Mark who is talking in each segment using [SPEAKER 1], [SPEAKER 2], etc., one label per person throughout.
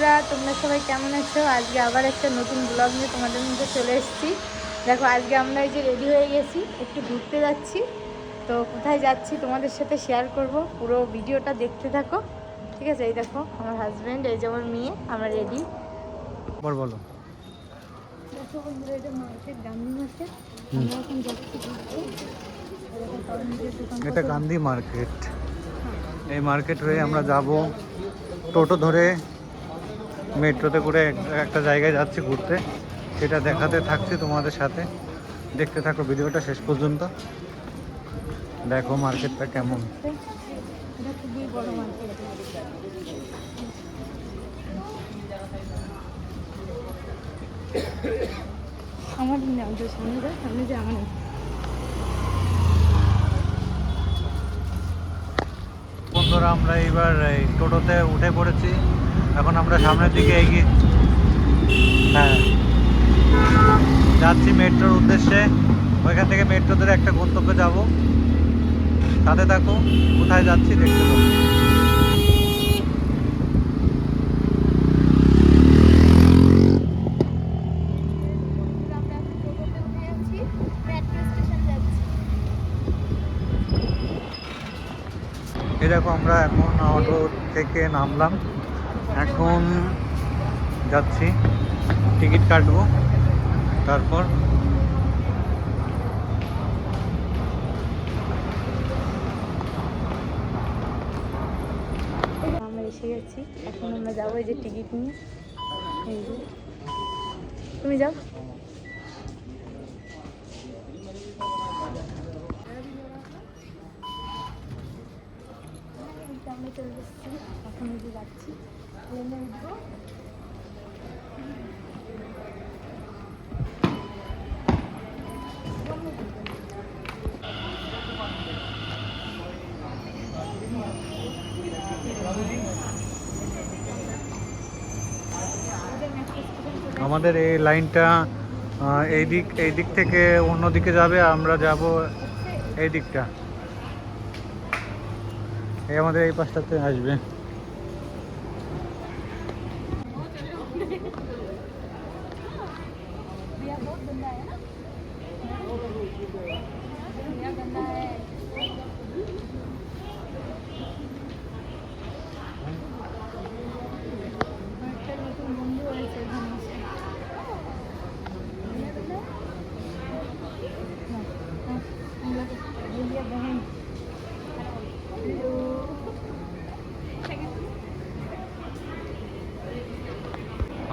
[SPEAKER 1] বন্ধুরা তোমরা সবাই কেমন আছো? আজকে আবার একটা নতুন ব্লগ নিয়ে তোমাদের মধ্যে চলে এসেছি। দেখো আজকে আমরা এই যে রেডি হয়ে গেছি একটু ঘুরতে যাচ্ছি। তো কোথায় যাচ্ছি তোমাদের সাথে শেয়ার করব পুরো ভিডিওটা দেখতে থাকো। ঠিক আছে? এই দেখো আমার হাজব্যান্ড এই যে আমার মেয়ে আমরা রেডি
[SPEAKER 2] বল বলো।
[SPEAKER 1] দেখো বন্ধুরা এটা মার্কেট গান্ধী আমরা এখন যাচ্ছি ঘুরতে।
[SPEAKER 2] এটা গান্ধী মার্কেট। এই মার্কেট হয়ে আমরা যাব টোটো ধরে মেট্রোতে করে একটা জায়গায় যাচ্ছি ঘুরতে। সেটা দেখাতে থাকছি তোমাদের সাথে। দেখতে থাকো ভিডিওটা শেষ পর্যন্ত। দেখো মার্কেটটা কেমন।
[SPEAKER 1] আমার সামনে সামনে যা আমার
[SPEAKER 2] বন্ধুরা আমরা এইবার এই টোটোতে উঠে পড়েছি। এখন আমরা সামনের দিকে এগিয়ে হ্যাঁ। যাচ্ছি মেট্রোর উদ্দেশ্যে। ওইখান থেকে মেট্রো ধরে একটা গন্তব্যে যাব। সাথে থাকো, কোথায় যাচ্ছি দেখতে পাবো। দেখো আমরা এখন অটো থেকে নামলাম। এখন যাচ্ছি, টিকিট কাটবো, তারপর
[SPEAKER 1] আমরা এসে গেছি। এখন আমরা যাব এই যে টিকিট নিয়ে। তুমি যাও। চলে এখন যাচ্ছি।
[SPEAKER 2] আমাদের এই লাইনটা এই দিক এই দিক থেকে অন্য দিকে যাবে, আমরা যাব এই দিকটা। এই আমাদের এই পাশটাতে আসবে।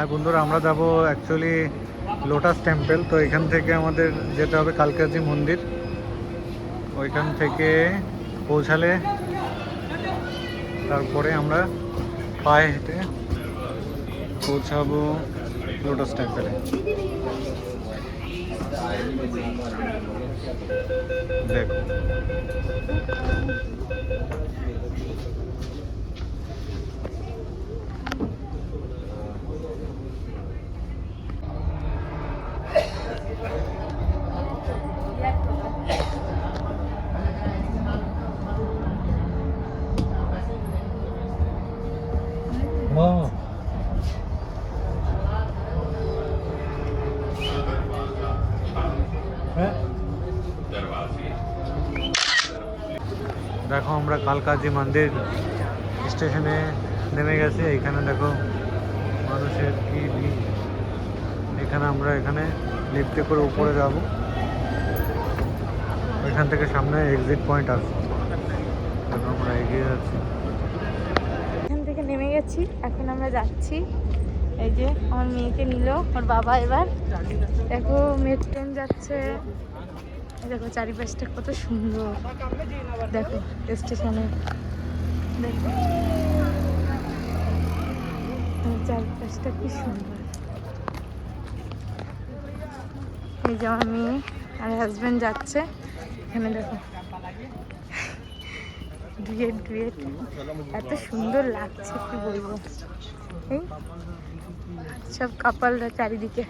[SPEAKER 2] আর বন্ধুরা, আমরা যাব অ্যাকচুয়ালি লোটাস টেম্পল তো এখান থেকে আমাদের যেতে হবে কালকাজি মন্দির। ওইখান থেকে পৌঁছালে তারপরে আমরা পায়ে হেঁটে পৌঁছাবো লোটাস টেম্পলে দেখো। হ্যাঁ দেখো আমরা কালকাজি মন্দির স্টেশনে নেমে গেছি এখানে দেখো মানুষের কি ভিড়। এখানে আমরা এখানে লিফটে করে উপরে যাব ওইখান থেকে সামনে এক্সিট পয়েন্ট আছে দেখো আমরা এগিয়ে যাচ্ছি
[SPEAKER 1] এখান নেমে গেছি। এখন আমরা যাচ্ছি। এই যে আমার মেয়েকে নিল ওর বাবা এবার। দেখো মেয়ের ট্রেন যাচ্ছে। দেখো, চারিপাশটা কত সুন্দর। দেখো, স্টেশনে। দেখো, চারিপাশটা কি সুন্দর। এই যে আমার মেয়ে আর হাজব্যান্ড যাচ্ছে। এখানে দেখো। ডুয়েট ডুয়েট এত সুন্দর লাগছে, কি বলব। সব কাপালরা চারিদিকে।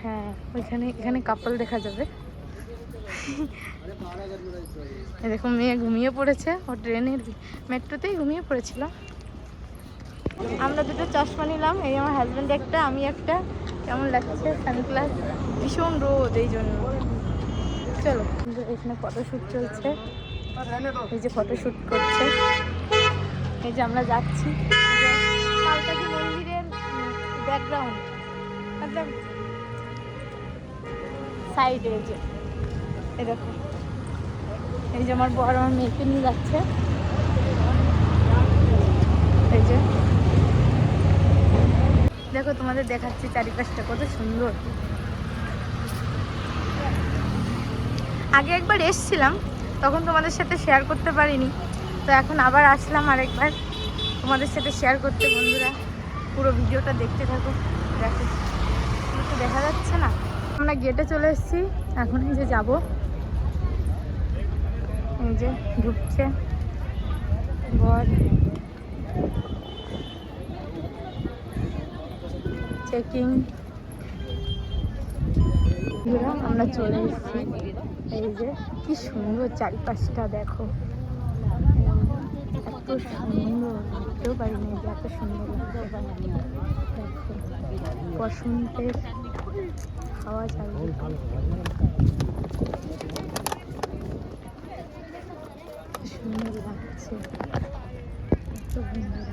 [SPEAKER 1] হ্যাঁ ওইখানে, এখানে কাপল দেখা যাবে। এরকম মেয়ে ঘুমিয়ে পড়েছে। ও ট্রেনের মেট্রোতেই ঘুমিয়ে পড়েছিল। আমরা দুটো চশমা নিলাম, এই আমার হাজব্যান্ড একটা, আমি একটা। কেমন লাগছে? সানগ্লাস। ভীষণ রোদ এই জন্য। চলো এখানে ফটোশ্যুট চলছে। এই যে ফটোশ্যুট করছে। এই যে আমরা যাচ্ছি। কালকাজি মন্দিরের ব্যাকগ্রাউন্ড মতলব সাইডে এই যে দেখো এই যে আমার বড় আমার মেয়েকে নিয়ে যাচ্ছে। এই যে। দেখো তোমাদের দেখাচ্ছি চারিপাশটা কত সুন্দর। আগে একবার এসছিলাম, তখন তোমাদের সাথে শেয়ার করতে পারিনি। তো এখন আবার আসলাম আরেকবার তোমাদের সাথে শেয়ার করতে, বন্ধুরা। পুরো ভিডিওটা দেখতে থাকো। দেখো তো দেখা যাচ্ছে না। আমরা গেটে চলে এসেছি। এখন এই যে যাব। এই যে ঢুকছে বর চেকিং আমরা চলে এসেছি। এই যে কি সুন্দর চারিপাশটা দেখো। এত সুন্দর, বুঝতেও পারিনি যে এত সুন্দর দেখো, বসন্তের হাওয়া চারিদিকে। সুন্দর লাগছে, এত সুন্দর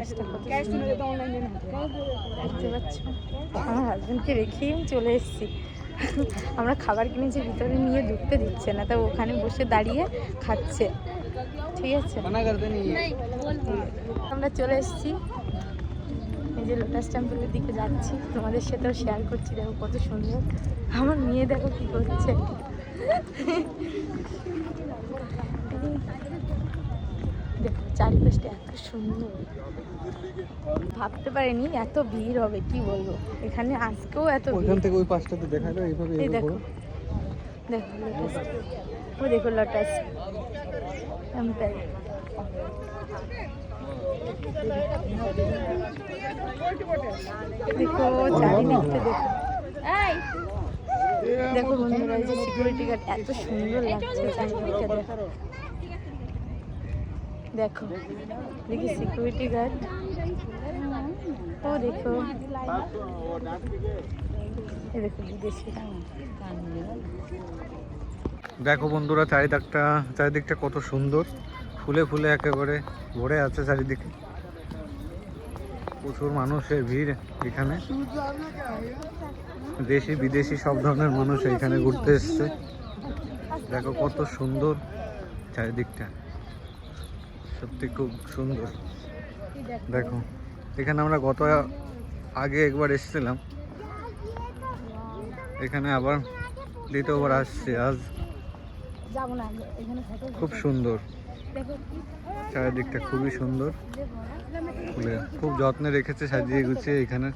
[SPEAKER 1] দেখতে পাচ্ছ? আমার হাজব্যান্ডকে রেখেই আমি চলে এসেছি। আমরা খাবার কিনেছি ভিতরে নিয়ে ঢুকতে দিচ্ছে না তা ওখানে বসে দাঁড়িয়ে খাচ্ছে। ঠিক আছে? আমরা চলে এসেছি। এই যে লোটাস টেম্পলের দিকে যাচ্ছি। তোমাদের সাথেও শেয়ার করছি দেখো কত সুন্দর। আমার মেয়ে দেখো কি করছে দেখো চারিপাশটা এত সুন্দর। ভাবতে পারিনি এত ভিড় হবে কি বলব? এখানে আজকেও এত
[SPEAKER 2] ওইখান থেকে ওই পাশটাতে দেখা যায় এইভাবে
[SPEAKER 1] এই দেখো। দেখো লোটাস ও দেখো লোটাস টেম্পল দেখো চারিদিকটা দেখো। এই! দেখো বন্ধুরা এই যে সিকিউরিটি গার্ড এত সুন্দর লাগছে চারিদিকটা দেখো। দেখো, দেখি সিকিউরিটি গার্ড ও দেখো দেখো
[SPEAKER 2] বন্ধুরা, চারিদিকটা চারিদিকটা কত সুন্দর। ফুলে ফুলে একেবারে ভরে আছে চারিদিকে। প্রচুর মানুষের ভিড় এখানে। দেশি, বিদেশি সব ধরনের মানুষ এখানে ঘুরতে এসছে। দেখো কত সুন্দর চারিদিকটা। সত্যি খুব সুন্দর। দেখো এখানে আমরা গত আগে একবার এসেছিলাম। এখানে আবার দ্বিতীয়বার আসছি আজ। খুব সুন্দর। চারিদিকটা খুবই সুন্দর। ফুলে খুব যত্নে রেখেছে সাজিয়ে গুছিয়ে এখানে।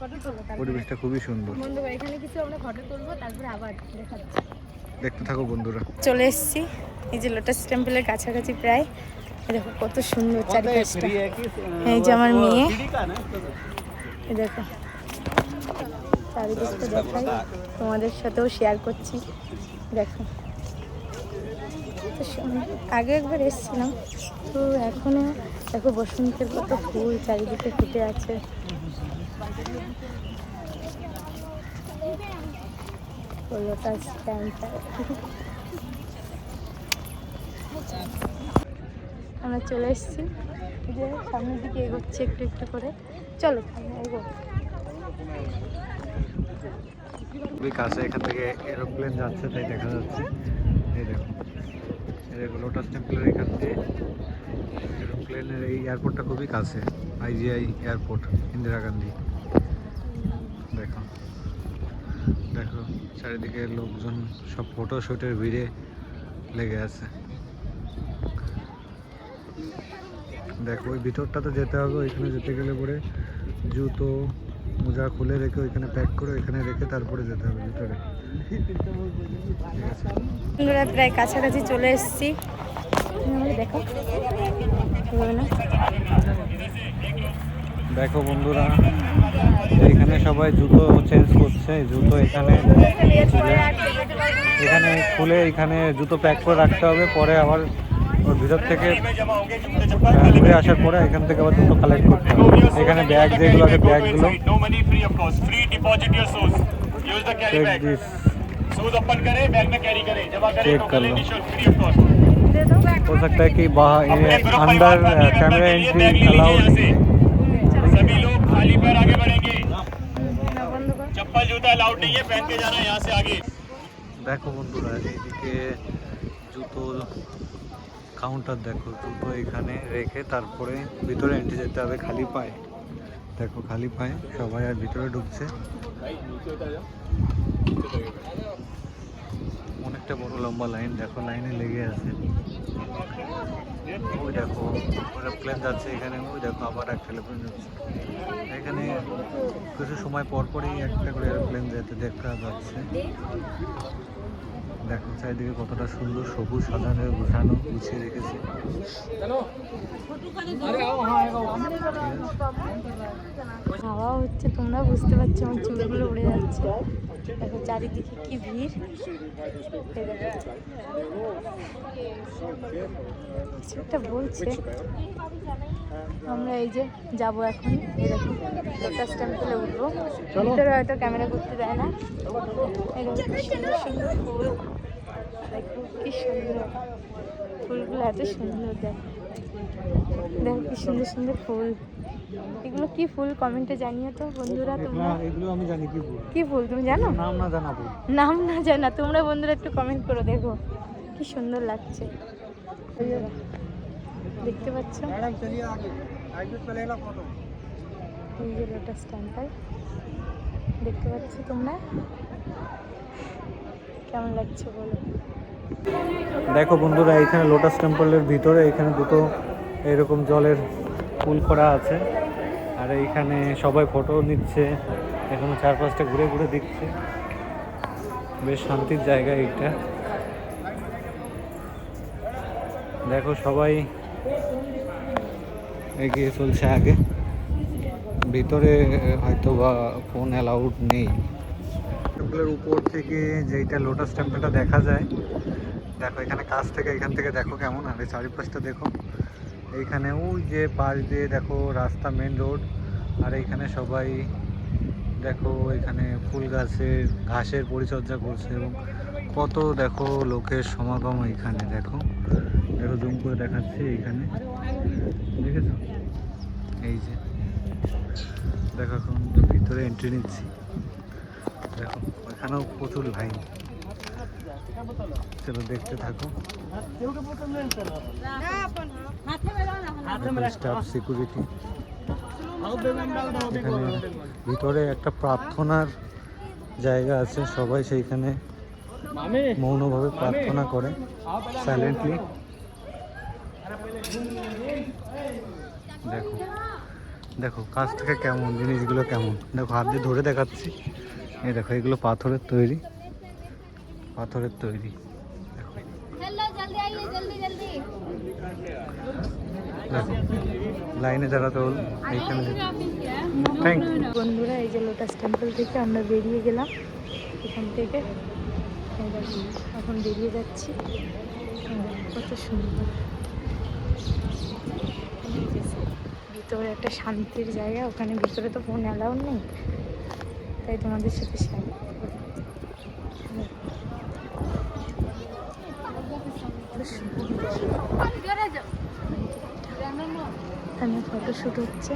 [SPEAKER 2] পরিবেশটা খুবই সুন্দর। দেখতে থাকো বন্ধুরা।
[SPEAKER 1] চলে এসেছি। এই যে লোটাস টেম্পলের কাছাকাছি প্রায়। দেখো কত সুন্দর চারিপাশটা। এই যে আমার মেয়ে। দেখো চারিদিকটা দেখাই তোমাদের সাথেও শেয়ার করছি। দেখো আগে একবার এসেছিলাম তো এখনও দেখো বসন্তের কত ফুল চারিদিকে ফুটে আছে। লোটাস টেম্পল আমরা চলে এসেছি। যে সামনের দিকে এগোচ্ছি একটু একটু করে। চলো, এগো।
[SPEAKER 2] কাছে এখান থেকে এরোপ্লেন যাচ্ছে, তাই দেখা যাচ্ছে। এই দেখো এই দেখো লোটাস টেম্পলের এখান থেকে এরোপ্লেনের এই এয়ারপোর্টটা খুবই কাছে আইজিআই এয়ারপোর্ট ইন্দিরা গান্ধী। দেখো দেখো, চারিদিকে লোকজন সব ফটো শুটের ভিড়ে লেগে আছে। দেখো ওই ভিতরটাতে যেতে হবে ওইখানে যেতে গেলে পরে জুতো মোজা খুলে রেখে ওইখানে প্যাক করে ওইখানে রেখে তারপরে যেতে হবে ভিতরে।
[SPEAKER 1] প্রায় কাছাকাছি চলে এসেছি। দেখো
[SPEAKER 2] দেখো বন্ধুরা এখানে সবাই জুতো চেঞ্জ করছে জুতো এখানে এখানে খুলে এখানে জুতো প্যাক করে রাখতে হবে পরে আবার ওর ভিতর থেকে আহ, ঘুরে আসার পরে এখান থেকে আবার জুতো কালেক্ট করতে হবে এখানে ব্যাগ যেগুলো আছে ব্যাগগুলো
[SPEAKER 3] No money free of cost. Free deposit your shoes. Use the carry
[SPEAKER 2] check
[SPEAKER 3] bag.
[SPEAKER 2] This
[SPEAKER 3] Shoes open करे बैग में कैरी करे जमा करे
[SPEAKER 2] Check
[SPEAKER 3] तो
[SPEAKER 2] कर
[SPEAKER 3] कल
[SPEAKER 2] लो।
[SPEAKER 3] निशुल्क फ्री ऑफ कॉस्ट
[SPEAKER 2] हो सकता है कि बाहर
[SPEAKER 3] अपने ग्रुप
[SPEAKER 2] अंदर
[SPEAKER 3] परिवार family member
[SPEAKER 2] कैमरा
[SPEAKER 3] के लिए
[SPEAKER 2] एंट्री
[SPEAKER 3] बैग ले लीजिए
[SPEAKER 2] अलाउड
[SPEAKER 3] यहाँ से सभी लोग खाली पैर आगे बढ़ेंगे
[SPEAKER 1] না বন্ধ কর
[SPEAKER 3] चप्पल जूता अलाउड नहीं है पहन के जाना है यहाँ से आगे
[SPEAKER 2] দেখো বন্ধুরা এইদিকে জুতো কাউন্টার দেখো জুতো এখানে রেখে তারপরে ভিতরে এন্ট্রি যেতে হবে খালি পায়ে। দেখো, খালি পায়ে সবাই আর ভিতরে ঢুকছে। অনেকটা বড় লম্বা লাইন দেখো লাইনে লেগে আছে। ওই দেখো প্লেন যাচ্ছে এখানে, ওই দেখো, আবার একটা প্লেন যাচ্ছে। এখানে কিছু সময় পর পরই একটা করে এরোপ্লেন যেতে দেখা যাচ্ছে। দেখো চারিদিকে কতটা সুন্দর সবুজ সাজানো গোছানো গুছিয়ে রেখেছে।
[SPEAKER 1] হাওয়া হচ্ছে তোমরা বুঝতে পারছ আমার চুলগুলো উড়ে যাচ্ছে। দেখো চারিদিকে কি ভিড়। কিছু একটা বলছে। আমরা এই যে যাব এখন। এরকম লোটাস টেম্পলে উঠবো। ভিতরে হয়তো ক্যামেরা করতে দেয় না। কি সুন্দর সুন্দর দেখো কি সুন্দর। ফুলগুলো এত সুন্দর দেখ। দেখো কি সুন্দর সুন্দর ফুল। এগুলো কি ফুল কমেন্টে জানিও তো বন্ধুরা তোমরা।
[SPEAKER 2] এগুলো আমি জানি কি
[SPEAKER 1] ফুল। তুমি জানো?
[SPEAKER 2] নাম না জানাব
[SPEAKER 1] নাম না জানা তোমরা বন্ধুরা একটু কমেন্ট করো দেখো। কি সুন্দর লাগছে। দেখতে পাচ্ছ?
[SPEAKER 2] ম্যাডাম চলিয়ে আগে। আগে চলে ফটো।
[SPEAKER 1] এই যে লোটাস টেম্পল দেখতে পাচ্ছ তোমরা? কেমন লাগছে বলো?
[SPEAKER 2] দেখো বন্ধুরা এখানে লোটাস টেম্পলের ভিতরে এখানে দুটো এরকম জলের ফুল করা আছে। আর এইখানে সবাই ফটো নিচ্ছে, এখানে চার পাঁচটা ঘুরে ঘুরে দেখছে। বেশ শান্তির জায়গা এইটা। দেখো সবাই এগিয়ে চলছে আগে। ভিতরে হয়তো বা ফোন অ্যালাউড নেই। টেম্পলের উপর থেকে যেইটা লোটাস টেম্পলটা দেখা যায়, দেখো এখানে কাছ থেকে, এখান থেকে দেখো কেমন, আর এই চারিপাশটা দেখো। এইখানে ওই যে পাশ দিয়ে দেখো রাস্তা মেন রোড আর এইখানে সবাই দেখো এখানে ফুল গাছের, ঘাসের পরিচর্যা করছে এবং কত দেখো লোকের সমাগম এখানে দেখো। দেখো জুম করে দেখাচ্ছি এইখানে। দেখেছ? এই যে। দেখো এখন ভিতরে এন্ট্রি নিচ্ছি। দেখো ওইখানেও প্রচুর লাইন চলো দেখতে থাকো। স্টাফ সিকিউরিটি ভিতরে একটা প্রার্থনার জায়গা আছে, সবাই সেইখানে মৌনভাবে প্রার্থনা করে সাইলেন্টলি দেখো দেখো কাছ থেকে কেমন, জিনিসগুলো কেমন। দেখো, হাত দিয়ে ধরে দেখাচ্ছি। এই দেখো এগুলো পাথরের তৈরি। পাথরের তৈরি। লাইনে দাঁড়াতে
[SPEAKER 1] বন্ধুরা এই যে লোটাস টেম্পল থেকে আমরা বেরিয়ে গেলাম। এখান থেকে। এখন বেরিয়ে যাচ্ছি। কত সুন্দর। ভিতরে একটা শান্তির জায়গা ওখানে ভিতরে তো ফোন অ্যালাউড নেই। তাই তোমাদের সাথে শেয়ার এখানে ফটোশ্যুট হচ্ছে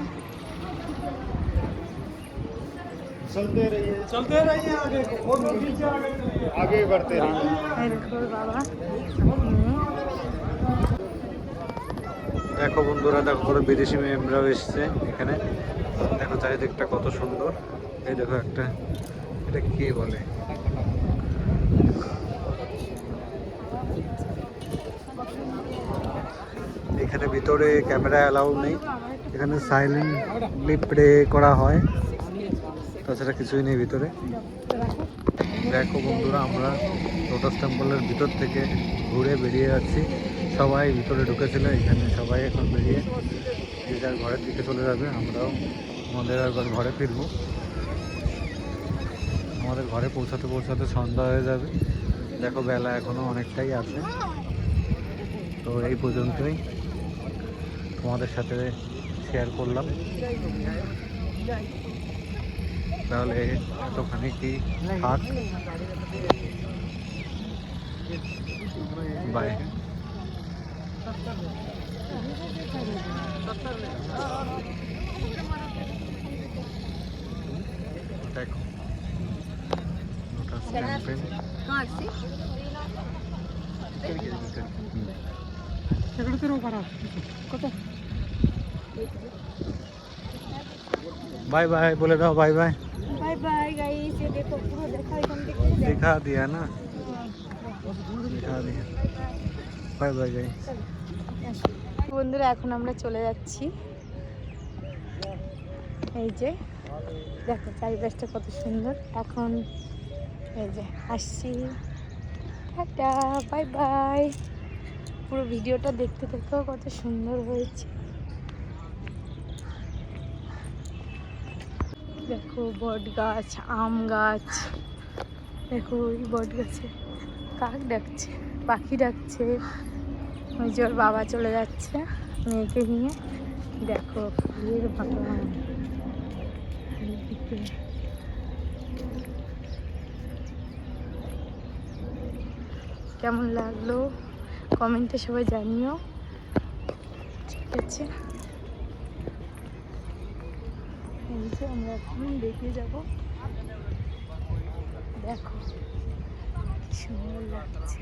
[SPEAKER 3] आगे बढ़ते
[SPEAKER 1] এই দেখো ওর বাবা মেয়ে
[SPEAKER 2] দেখো বন্ধুরা দেখো কত বিদেশি মেয়েরাও এসছে এখানে দেখো চারিদিকটা কত সুন্দর এই দেখো একটা, এটা কি বলে? এখানে ভিতরে ক্যামেরা অ্যালাউ নেই, এখানে সাইলেন্টলি প্রে করা হয়, তাছাড়া কিছুই নেই ভিতরে। দেখো বন্ধুরা, আমরা লোটাস টেম্পলের ভিতর থেকে ঘুরে বেরিয়ে যাচ্ছি। সবাই ভিতরে ঢুকেছিল, এখানে সবাই এখন বেরিয়ে যে যার ঘরের দিকে চলে যাবে, আমরাও আমাদের একবার ঘরে ফিরবো। আমাদের ঘরে পৌঁছাতে পৌঁছাতে সন্ধ্যা হয়ে যাবে। দেখো বেলা এখনও অনেকটাই আছে। তো এই পর্যন্তই তোমাদের সাথে শেয়ার করলাম। তাহলে এতখানি কি থাক? বাই দেখো।
[SPEAKER 1] বাই বাই বলে দাও bye bye.
[SPEAKER 2] Bye bye guys এই না? দেখা বাই বাই
[SPEAKER 1] বন্ধুরা এখন আমরা চলে যাচ্ছি। এই যে দেখো চারিপাশটা কত সুন্দর। এখন যে আসছি। Tata, bye bye. পুরো ভিডিওটা দেখতে দেখতেও কত সুন্দর হয়েছে। দেখো বট গাছ আম গাছ। দেখো ওই বট গাছে কাক ডাকছে, পাখি ডাকছে। ওই যে ওর বাবা চলে যাচ্ছে মেয়েকে নিয়ে। দেখো ফুলের বাগান কেমন লাগল? কমেন্টে সবাই জানিও। ঠিক আছে? আমরা এখন দেখিয়ে যাব। দেখো সুন্দর লাগছে।